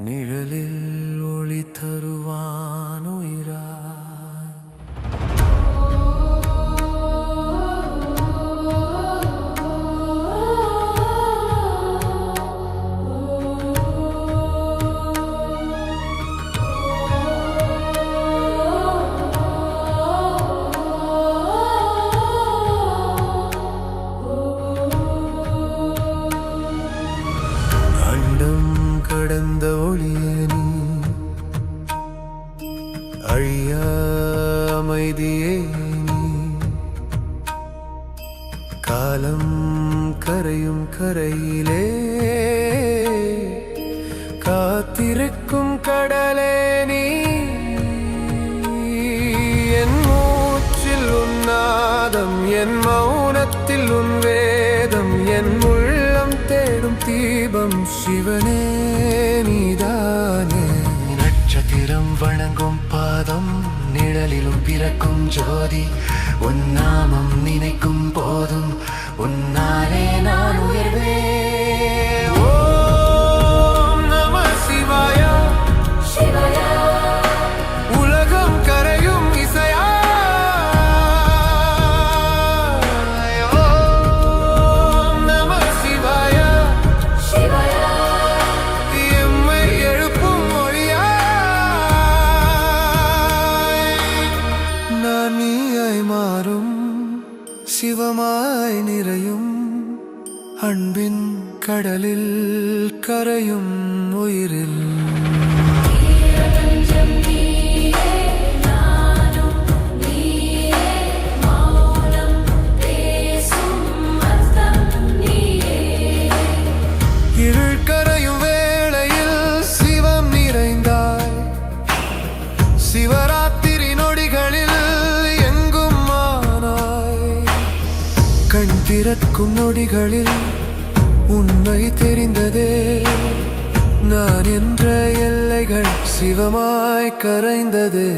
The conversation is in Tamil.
நிழலில் ஒளி தருவான் உயிரா? கடந்த ஒளியனி அழியா அமைதியே நீ. காலம் கரையும் கரையிலே காத்திருக்கும் கடலே நீ. என் மூச்சில் உன்னாதம் என் மௌனத்தில் உன் வேதம் என் உள்ளம் தேடும் தீபம் சிவனே. பிறக்கும் ஜோதி உன் நாமம் நினைக்கும் போதும் உன்னாலே நான் உயர்வேன். சிவமாய் நிறையும். அன்பின் கடலில் கரையும் உயிரில். இருள் கண் திறக்கும் நொடிகளில் உண்மை தெரிந்ததே. நான் என்ற எல்லைகள் சிவமாய் கரைந்ததே.